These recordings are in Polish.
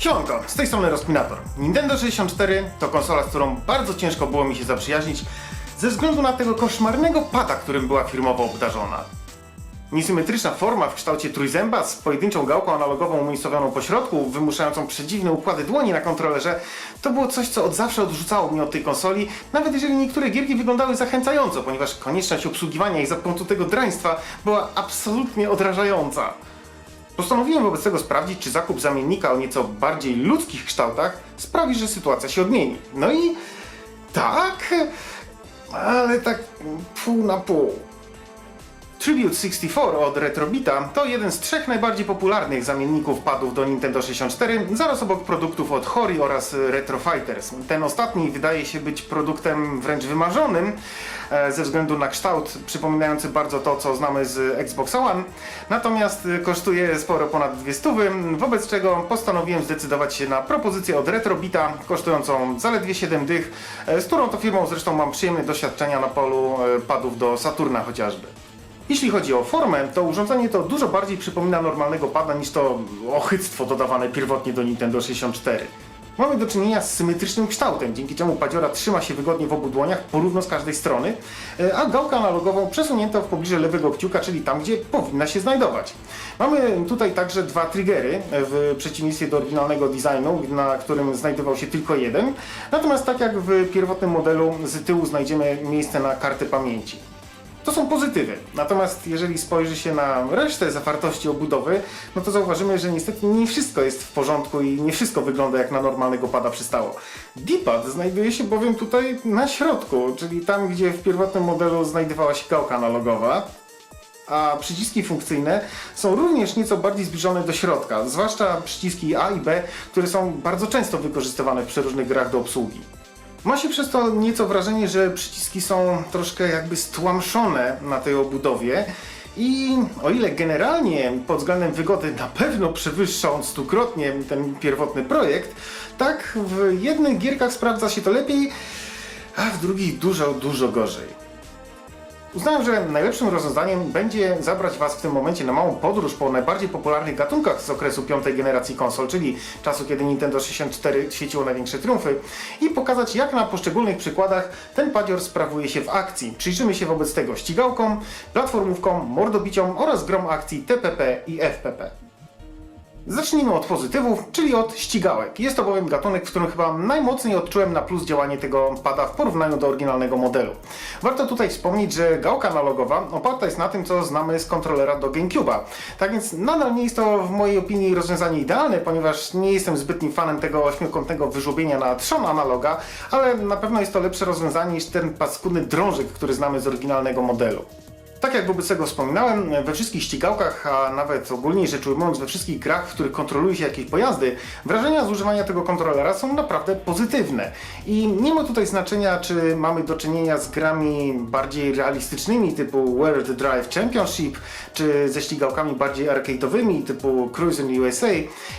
Siemanko, z tej strony Rozpinator. Nintendo 64 to konsola, z którą bardzo ciężko było mi się zaprzyjaźnić ze względu na tego koszmarnego pada, którym była firmowo obdarzona. Niesymetryczna forma w kształcie trójzęba z pojedynczą gałką analogową umiejscowioną po środku, wymuszającą przedziwne układy dłoni na kontrolerze, to było coś, co od zawsze odrzucało mnie od tej konsoli, nawet jeżeli niektóre gierki wyglądały zachęcająco, ponieważ konieczność obsługiwania ich za pomocą tego draństwa była absolutnie odrażająca. Postanowiłem wobec tego sprawdzić, czy zakup zamiennika o nieco bardziej ludzkich kształtach sprawi, że sytuacja się odmieni. No i tak, ale tak pół na pół. Tribute 64 od Retrobita to jeden z trzech najbardziej popularnych zamienników padów do Nintendo 64, zaraz obok produktów od Hori oraz Retro Fighters. Ten ostatni wydaje się być produktem wręcz wymarzonym e, ze względu na kształt przypominający bardzo to, co znamy z Xbox One, natomiast kosztuje sporo ponad 200, wobec czego postanowiłem zdecydować się na propozycję od Retrobita kosztującą zaledwie 7 dych, e, z którą to firmą zresztą mam przyjemne doświadczenia na polu e, padów do Saturna chociażby. Jeśli chodzi o formę, to urządzenie to dużo bardziej przypomina normalnego pada niż to ochyctwo dodawane pierwotnie do Nintendo 64. Mamy do czynienia z symetrycznym kształtem, dzięki czemu padziora trzyma się wygodnie w obu dłoniach, porówno z każdej strony, e, a gałkę analogową przesunięto w pobliże lewego kciuka, czyli tam, gdzie powinna się znajdować. Mamy tutaj także dwa triggery, w przeciwieństwie do oryginalnego designu, na którym znajdował się tylko jeden, natomiast tak jak w pierwotnym modelu, z tyłu znajdziemy miejsce na kartę pamięci. To są pozytywy. Natomiast jeżeli spojrzy się na resztę zawartości obudowy, no to zauważymy, że niestety nie wszystko jest w porządku i nie wszystko wygląda jak na normalnego pada przystało. D-pad znajduje się bowiem tutaj na środku, czyli tam, gdzie w pierwotnym modelu znajdowała się gałka analogowa, a przyciski funkcyjne są również nieco bardziej zbliżone do środka, zwłaszcza przyciski A i B, które są bardzo często wykorzystywane w przeróżnych grach do obsługi. Ma się przez to nieco wrażenie, że przyciski są troszkę jakby stłamszone na tej obudowie i o ile generalnie pod względem wygody na pewno przewyższa on stukrotnie ten pierwotny projekt, tak w jednych gierkach sprawdza się to lepiej, a w drugich dużo, dużo gorzej. Uznałem, że najlepszym rozwiązaniem będzie zabrać Was w tym momencie na małą podróż po najbardziej popularnych gatunkach z okresu piątej generacji konsol, czyli czasu, kiedy Nintendo 64 świeciło największe triumfy i pokazać, jak na poszczególnych przykładach ten padzior sprawuje się w akcji. Przyjrzymy się wobec tego ścigałkom, platformówkom, mordobiciom oraz grom akcji TPP i FPP. Zacznijmy od pozytywów, czyli od ścigałek. Jest to bowiem gatunek, w którym chyba najmocniej odczułem na plus działanie tego pada w porównaniu do oryginalnego modelu. Warto tutaj wspomnieć, że gałka analogowa oparta jest na tym, co znamy z kontrolera do GameCube'a. Tak więc nadal nie jest to w mojej opinii rozwiązanie idealne, ponieważ nie jestem zbytnim fanem tego ośmiokątnego wyżłobienia na trzon analoga, ale na pewno jest to lepsze rozwiązanie niż ten paskudny drążek, który znamy z oryginalnego modelu. Tak jak wobec tego wspominałem, we wszystkich ścigałkach, a nawet ogólnie rzecz ujmując we wszystkich grach, w których kontroluje się jakieś pojazdy, wrażenia z używania tego kontrolera są naprawdę pozytywne. I nie ma tutaj znaczenia, czy mamy do czynienia z grami bardziej realistycznymi typu World Drive Championship, czy ze ścigałkami bardziej arcade'owymi typu Cruise in USA.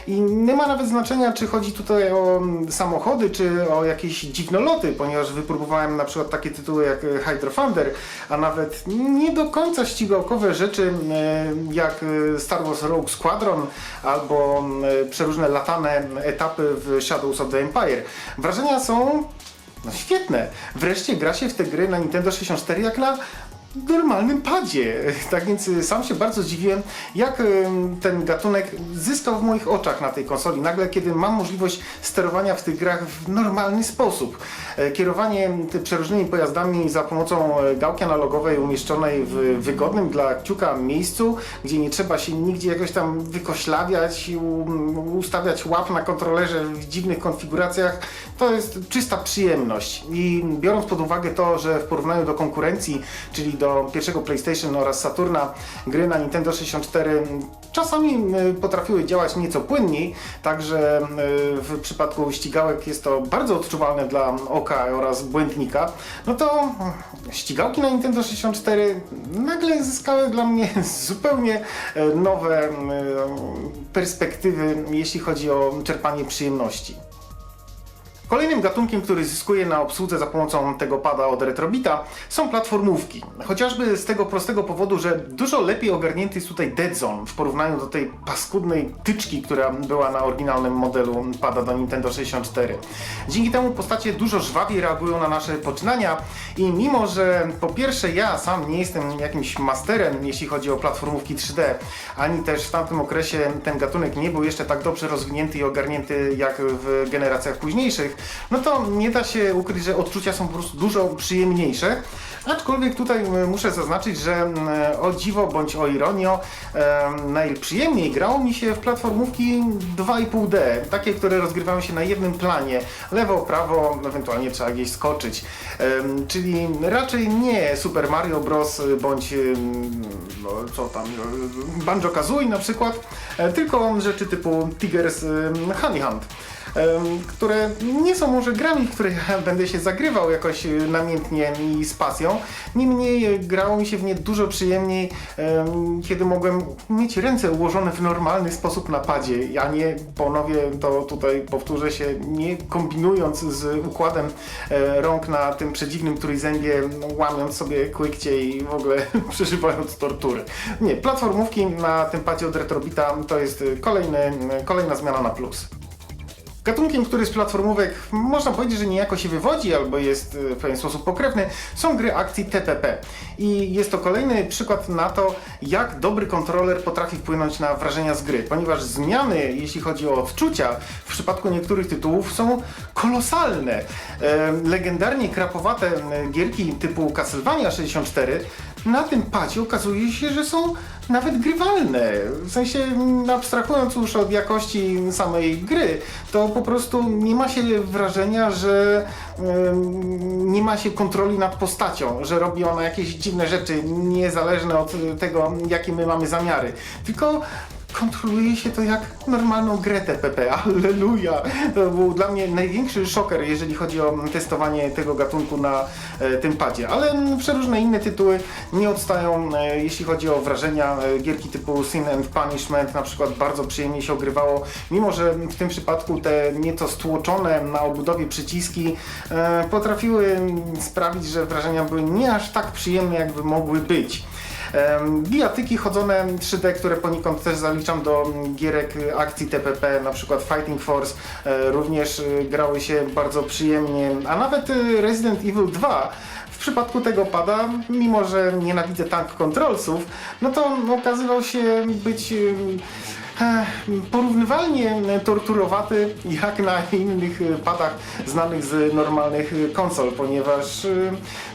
I nie ma nawet znaczenia, czy chodzi tutaj o mm, samochody, czy o jakieś dziwnoloty, ponieważ wypróbowałem na przykład takie tytuły jak Hydro Thunder, a nawet nie do końca ścigałkowe rzeczy e, jak e, Star Wars Rogue Squadron albo e, przeróżne latane etapy w Shadows of the Empire. Wrażenia są no świetne. Wreszcie gra się w te gry na Nintendo 64 jak na normalnym padzie. Tak więc y, sam się bardzo zdziwiłem, jak y, ten gatunek zyskał w moich oczach na tej konsoli. Nagle, kiedy mam możliwość sterowania w tych grach w normalny sposób. E, Kierowanie przeróżnymi pojazdami za pomocą e, gałki analogowej umieszczonej w wygodnym dla kciuka miejscu, gdzie nie trzeba się nigdzie jakoś tam wykoślawiać, ustawiać łap na kontrolerze w dziwnych konfiguracjach, to jest czysta przyjemność. I biorąc pod uwagę to, że w porównaniu do konkurencji, czyli do pierwszego PlayStation oraz Saturna, gry na Nintendo 64 czasami y, potrafiły działać nieco płynniej, także y, w przypadku ścigałek jest to bardzo odczuwalne dla oka oraz błędnika, no to y, ścigałki na Nintendo 64 nagle zyskały dla mnie zupełnie y, nowe y, perspektywy, jeśli chodzi o czerpanie przyjemności. Kolejnym gatunkiem, który zyskuje na obsłudze za pomocą tego pada od Retrobita są platformówki. Chociażby z tego prostego powodu, że dużo lepiej ogarnięty jest tutaj Dead Zone w porównaniu do tej paskudnej tyczki, która była na oryginalnym modelu pada do Nintendo 64. Dzięki temu postacie dużo żwawiej reagują na nasze poczynania i mimo, że po pierwsze ja sam nie jestem jakimś masterem, jeśli chodzi o platformówki 3D, ani też w tamtym okresie ten gatunek nie był jeszcze tak dobrze rozwinięty i ogarnięty jak w generacjach późniejszych, no to nie da się ukryć, że odczucia są po prostu dużo przyjemniejsze. Aczkolwiek tutaj muszę zaznaczyć, że o dziwo bądź o ironio em, najprzyjemniej grało mi się w platformówki 2,5D, takie, które rozgrywają się na jednym planie, lewo, prawo, ewentualnie trzeba gdzieś skoczyć. Czyli raczej nie Super Mario Bros. bądź no, co tam, Banjo Kazooie na przykład, e, tylko rzeczy typu Tigers Honey Hunt które nie są może grami, w których będę się zagrywał jakoś e, namiętnie i z pasją. Niemniej e, grało mi się w nie dużo przyjemniej, em, kiedy mogłem mieć ręce ułożone w normalny sposób na padzie, a nie ponownie to tutaj powtórzę się, nie kombinując z układem e, rąk na tym przedziwnym trójzębie, łamiąc sobie kłykcie i w ogóle przeżywając tortury. Nie, platformówki na tym padzie od Retrobita to jest kolejny, kolejna zmiana na plus. Gatunkiem, który z platformówek można powiedzieć, że niejako się wywodzi albo jest e, w pewien sposób pokrewny, są gry akcji TPP. I jest to kolejny przykład na to, jak dobry kontroler potrafi wpłynąć na wrażenia z gry, ponieważ zmiany, jeśli chodzi o odczucia, w przypadku niektórych tytułów są kolosalne. E, legendarnie krapowate e, gierki typu Castlevania 64 na tym padzie okazuje się, że są nawet grywalne. W sensie, abstrahując już od jakości samej gry, to po prostu nie ma się wrażenia, że nie ma się kontroli nad postacią, że robi ona jakieś dziwne rzeczy, niezależne od tego, jakie my mamy zamiary. Tylko kontroluje się to jak normalną grę TPP. Alleluja! To był dla mnie największy szoker, jeżeli chodzi o testowanie tego gatunku na e, tym padzie. Ale mm, przeróżne inne tytuły nie odstają, e, jeśli chodzi o wrażenia. E, gierki typu Sin and Punishment na przykład bardzo przyjemnie się ogrywało, mimo że w tym przypadku te nieco stłoczone na obudowie przyciski e, potrafiły sprawić, że wrażenia były nie aż tak przyjemne, jakby mogły być. Bijatyki chodzone 3D, które poniekąd też zaliczam do mm, gierek y, akcji TPP, na przykład Fighting Force, e, również y, grały się bardzo przyjemnie, a nawet y, Resident Evil 2 w przypadku tego pada, mimo że nienawidzę tank controlsów, no to okazywał się być porównywalnie torturowaty jak na innych y, padach znanych z normalnych y, konsol, ponieważ y,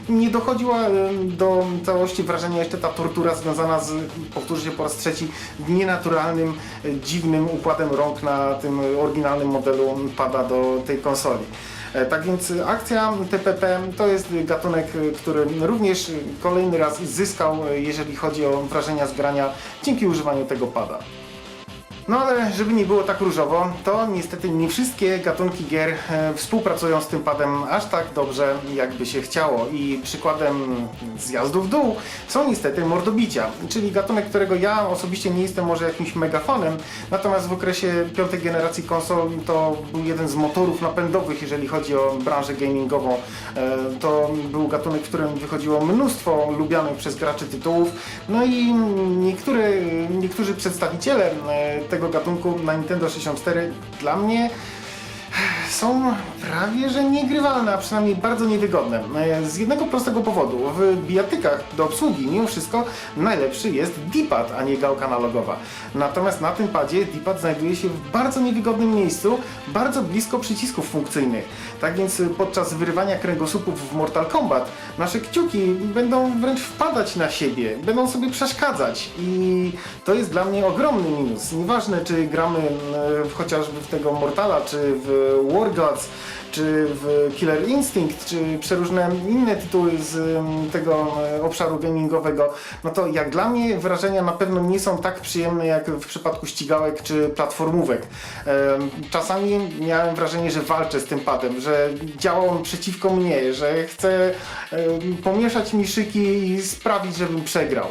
nie dochodziła do całości wrażenia jeszcze ta tortura związana z, powtórzę się po raz trzeci, nienaturalnym, dziwnym układem rąk na tym oryginalnym modelu pada do tej konsoli. E, Tak więc akcja TPP to jest gatunek, który również kolejny raz zyskał, jeżeli chodzi o wrażenia z grania dzięki używaniu tego pada. No ale żeby nie było tak różowo, to niestety nie wszystkie gatunki gier e, współpracują z tym padem aż tak dobrze, jakby się chciało. I przykładem zjazdu w dół są niestety mordobicia, czyli gatunek, którego ja osobiście nie jestem może jakimś megafanem, natomiast w okresie piątej generacji konsol to był jeden z motorów napędowych, jeżeli chodzi o branżę gamingową. E, To był gatunek, w którym wychodziło mnóstwo lubianych przez graczy tytułów, no i niektóre, niektórzy przedstawiciele e, tego gatunku na Nintendo 64 dla mnie są prawie że niegrywalne, a przynajmniej bardzo niewygodne. E, Z jednego prostego powodu. W bijatykach do obsługi mimo wszystko najlepszy jest D-pad, a nie gałka analogowa. Natomiast na tym padzie D-pad znajduje się w bardzo niewygodnym miejscu, bardzo blisko przycisków funkcyjnych. Tak więc podczas wyrywania kręgosłupów w Mortal Kombat nasze kciuki będą wręcz wpadać na siebie, będą sobie przeszkadzać i to jest dla mnie ogromny minus. Nieważne czy gramy w, chociażby w tego Mortala, czy w War Gods, czy w Killer Instinct, czy przeróżne inne tytuły z mm, tego e, obszaru gamingowego, no to jak dla mnie wrażenia na pewno nie są tak przyjemne jak w przypadku ścigałek czy platformówek. Czasami miałem wrażenie, że walczę z tym padem, że działa on przeciwko mnie, że chce pomieszać mi szyki i sprawić, żebym przegrał.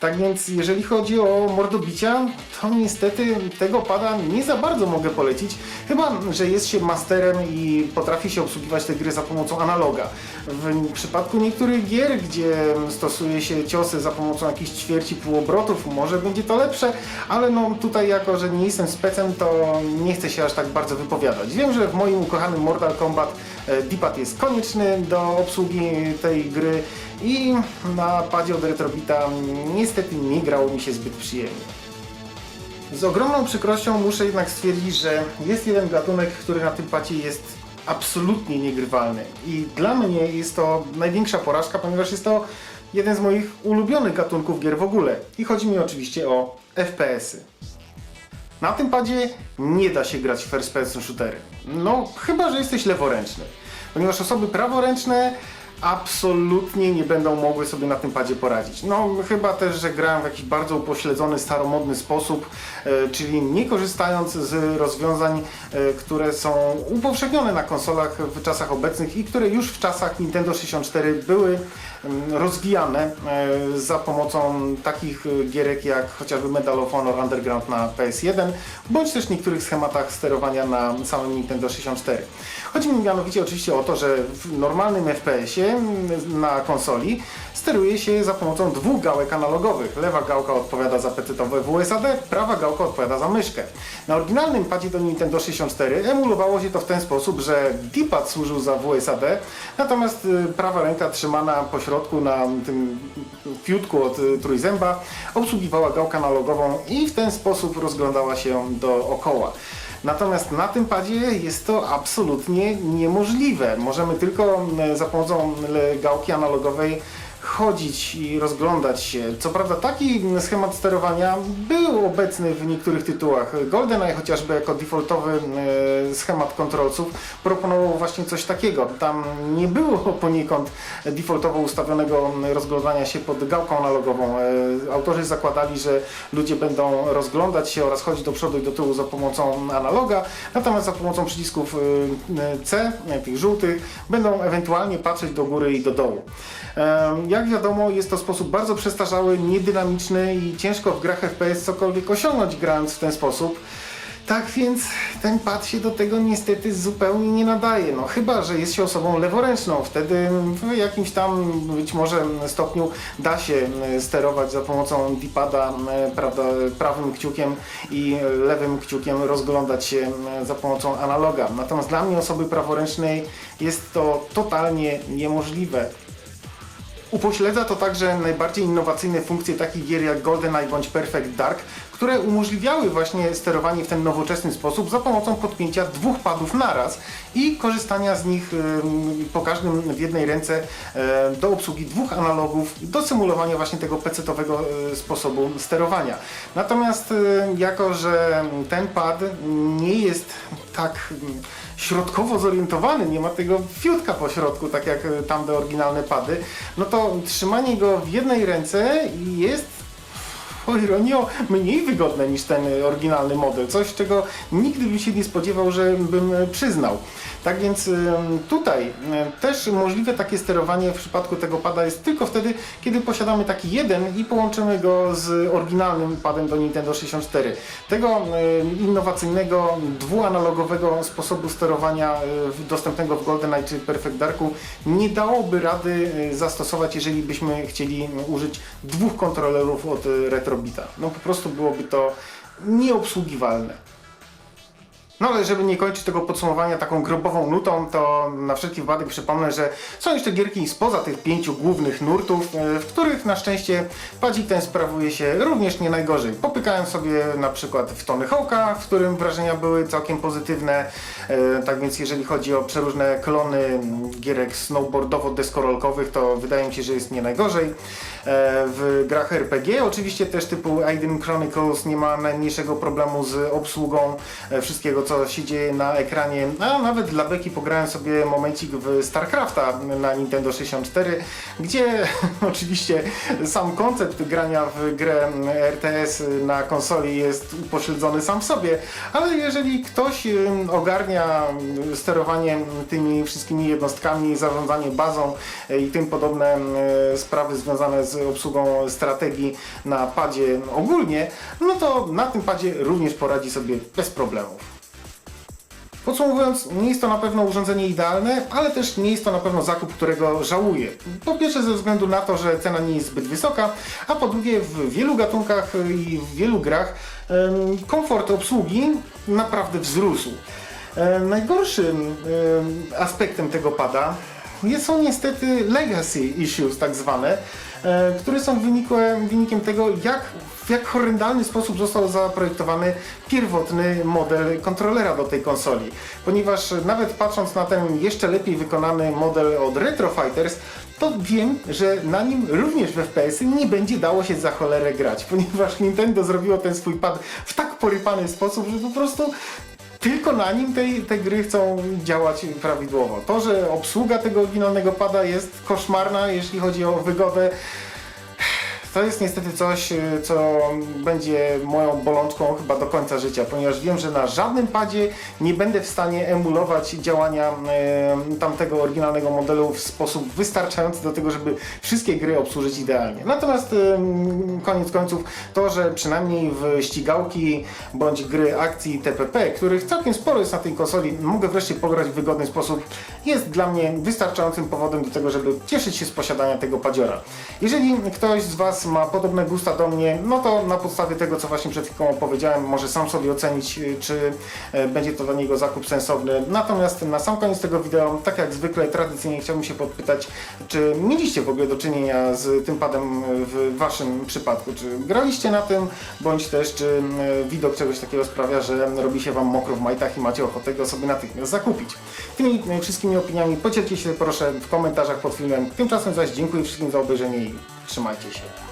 Tak więc jeżeli chodzi o mordobicia, to niestety tego pada nie za bardzo mogę polecić. Chyba, że jest się masterem i potrafi się obsługiwać te gry za pomocą analoga. W przypadku niektórych gier, gdzie stosuje się ciosy za pomocą jakichś ćwierci półobrotów, może będzie to lepsze, ale no tutaj jako, że nie jestem specem, to nie chcę się aż tak bardzo wypowiadać. Wiem, że w moim ukochanym Mortal Kombat e, D-pad jest konieczny do obsługi tej gry i na padzie od Retrobita niestety nie grało mi się zbyt przyjemnie. Z ogromną przykrością muszę jednak stwierdzić, że jest jeden gatunek, który na tym pacie jest absolutnie niegrywalny. I dla mnie jest to największa porażka, ponieważ jest to jeden z moich ulubionych gatunków gier w ogóle. I chodzi mi oczywiście o FPS-y. Na tym padzie nie da się grać w first person shootery. No, chyba, że jesteś leworęczny. Ponieważ osoby praworęczne absolutnie nie będą mogły sobie na tym padzie poradzić. No, chyba też, że grałem w jakiś bardzo upośledzony, staromodny sposób, e, czyli nie korzystając z rozwiązań, e, które są upowszechnione na konsolach w czasach obecnych i które już w czasach Nintendo 64 były mm, rozwijane e, za pomocą takich gierek jak chociażby Medal of Honor Underground na PS1, bądź też niektórych schematach sterowania na samym Nintendo 64. Chodzi mi mianowicie oczywiście o to, że w normalnym FPS-ie na konsoli steruje się za pomocą dwóch gałek analogowych. Lewa gałka odpowiada za pecetowe WSAD, prawa gałka odpowiada za myszkę. Na oryginalnym padzie do Nintendo 64 emulowało się to w ten sposób, że D-pad służył za WSAD, natomiast y, prawa ręka trzymana po środku na tym fiutku od y, trójzęba obsługiwała gałkę analogową i w ten sposób rozglądała się dookoła. Natomiast na tym padzie jest to absolutnie niemożliwe. Możemy tylko mm, za pomocą mm, gałki analogowej chodzić i rozglądać się. Co prawda taki schemat sterowania był obecny w niektórych tytułach. GoldenEye chociażby jako defaultowy e, schemat kontrolców proponował właśnie coś takiego. Tam nie było poniekąd defaultowo ustawionego rozglądania się pod gałką analogową. E, Autorzy zakładali, że ludzie będą rozglądać się oraz chodzić do przodu i do tyłu za pomocą analoga, natomiast za pomocą przycisków e, C, tych żółtych, będą ewentualnie patrzeć do góry i do dołu. Jak wiadomo, jest to sposób bardzo przestarzały, niedynamiczny i ciężko w grach FPS cokolwiek osiągnąć grając w ten sposób. Tak więc ten pad się do tego niestety zupełnie nie nadaje. No chyba, że jest się osobą leworęczną. Wtedy w jakimś tam być może stopniu da się e, sterować za pomocą D-pada e, prawym kciukiem i lewym kciukiem rozglądać się za pomocą analoga. Natomiast dla mnie osoby praworęcznej jest to totalnie niemożliwe. Upośledza to także najbardziej innowacyjne funkcje takich gier jak GoldenEye bądź Perfect Dark, które umożliwiały właśnie sterowanie w ten nowoczesny sposób za pomocą podpięcia dwóch padów naraz i korzystania z nich po każdym w jednej ręce do obsługi dwóch analogów, do symulowania właśnie tego pecetowego e, sposobu sterowania. Natomiast e, jako, że ten pad nie jest tak środkowo zorientowany, nie ma tego fiutka po środku, tak jak e, tamte oryginalne pady, no to trzymanie go w jednej ręce jest o ironio, mniej wygodne niż ten oryginalny model. Coś, czego nigdy bym się nie spodziewał, że bym przyznał. Tak więc tutaj też możliwe takie sterowanie w przypadku tego pada jest tylko wtedy, kiedy posiadamy taki jeden i połączymy go z oryginalnym padem do Nintendo 64. Tego innowacyjnego, dwuanalogowego sposobu sterowania e, dostępnego w GoldenEye czy Perfect Darku nie dałoby rady e, zastosować, jeżeli byśmy chcieli użyć dwóch kontrolerów od e, Retrobita. No po prostu byłoby to nieobsługiwalne. No ale żeby nie kończyć tego podsumowania taką grobową nutą, to na wszelki wypadek przypomnę, że są jeszcze gierki spoza tych pięciu głównych nurtów, e, w których na szczęście padzik ten sprawuje się również nie najgorzej. Popykałem sobie na przykład w Tony Hawk'a, w którym wrażenia były całkiem pozytywne, e, tak więc jeżeli chodzi o przeróżne klony gierek snowboardowo-deskorolkowych, to wydaje mi się, że jest nie najgorzej. E, W grach RPG oczywiście też typu Aiden Chronicles nie ma najmniejszego problemu z obsługą wszystkiego, co się dzieje na ekranie, a nawet dla beki pograłem sobie momencik w StarCrafta na Nintendo 64, gdzie oczywiście sam koncept grania w grę RTS na konsoli jest upośledzony sam w sobie, ale jeżeli ktoś ogarnia sterowanie tymi wszystkimi jednostkami, zarządzanie bazą e, i tym podobne sprawy związane z obsługą strategii na padzie ogólnie, no to na tym padzie również poradzi sobie bez problemów. Podsumowując, nie jest to na pewno urządzenie idealne, ale też nie jest to na pewno zakup, którego żałuję. Po pierwsze ze względu na to, że cena nie jest zbyt wysoka, a po drugie w wielu gatunkach i w wielu grach komfort obsługi naprawdę wzrósł. E, Najgorszym em, aspektem tego pada są niestety legacy issues tak zwane, które są wynikłe, wynikiem tego, jak, w jak horrendalny sposób został zaprojektowany pierwotny model kontrolera do tej konsoli. Ponieważ nawet patrząc na ten jeszcze lepiej wykonany model od Retro Fighters, to wiem, że na nim również w FPS-y nie będzie dało się za cholerę grać, ponieważ Nintendo zrobiło ten swój pad w tak porypany sposób, że po prostu tylko na nim te, te gry chcą działać prawidłowo. To, że obsługa tego oryginalnego pada jest koszmarna, jeśli chodzi o wygodę, to jest niestety coś, y, co będzie moją bolączką chyba do końca życia, ponieważ wiem, że na żadnym padzie nie będę w stanie emulować działania e, tamtego oryginalnego modelu w sposób wystarczający do tego, żeby wszystkie gry obsłużyć idealnie. Natomiast em, koniec końców to, że przynajmniej w ścigałki bądź gry akcji TPP, których całkiem sporo jest na tej konsoli, mogę wreszcie pograć w wygodny sposób, jest dla mnie wystarczającym powodem do tego, żeby cieszyć się z posiadania tego padziora. Jeżeli ktoś z Was ma podobne gusta do mnie, no to na podstawie tego, co właśnie przed chwilą opowiedziałem, może sam sobie ocenić, y, czy e, będzie to dla niego zakup sensowny. Natomiast na sam koniec tego wideo, tak jak zwykle, tradycyjnie chciałbym się podpytać, czy mieliście w ogóle do czynienia z tym padem w Waszym przypadku? Czy graliście na tym, bądź też czy e, widok czegoś takiego sprawia, że robi się Wam mokro w majtach i macie ochotę go sobie natychmiast zakupić? Tymi wszystkimi opiniami podzielcie się proszę w komentarzach pod filmem. Tymczasem zaś dziękuję wszystkim za obejrzenie i trzymajcie się.